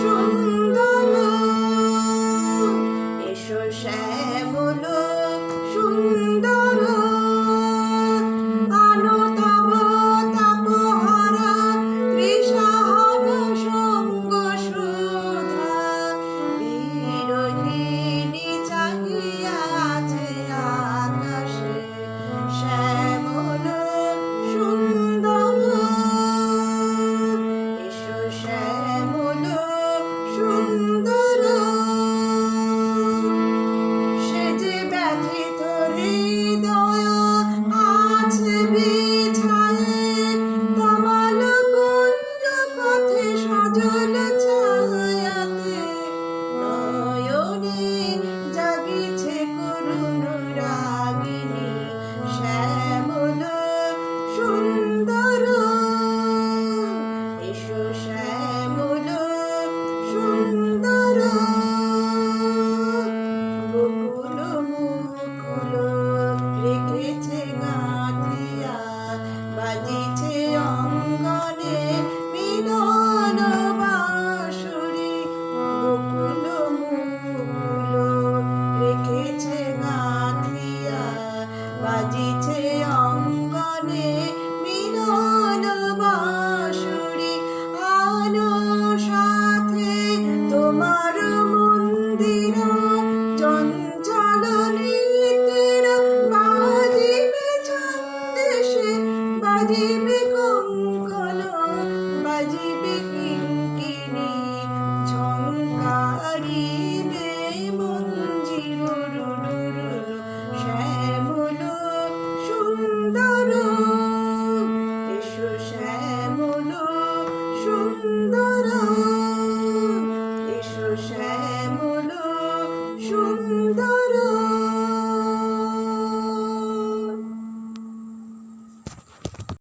সুন্দর এসো শ্যাম সুন্দর। এসো শ্যামল সুন্দর। বকুল মুকুল রেখেছে গাঁথিয়া, বাজিছে অঙ্গনে মিলন বাঁশুরি। বকুল মুকুল রেখেছে গাঁথিয়া, বাজিছে Tira.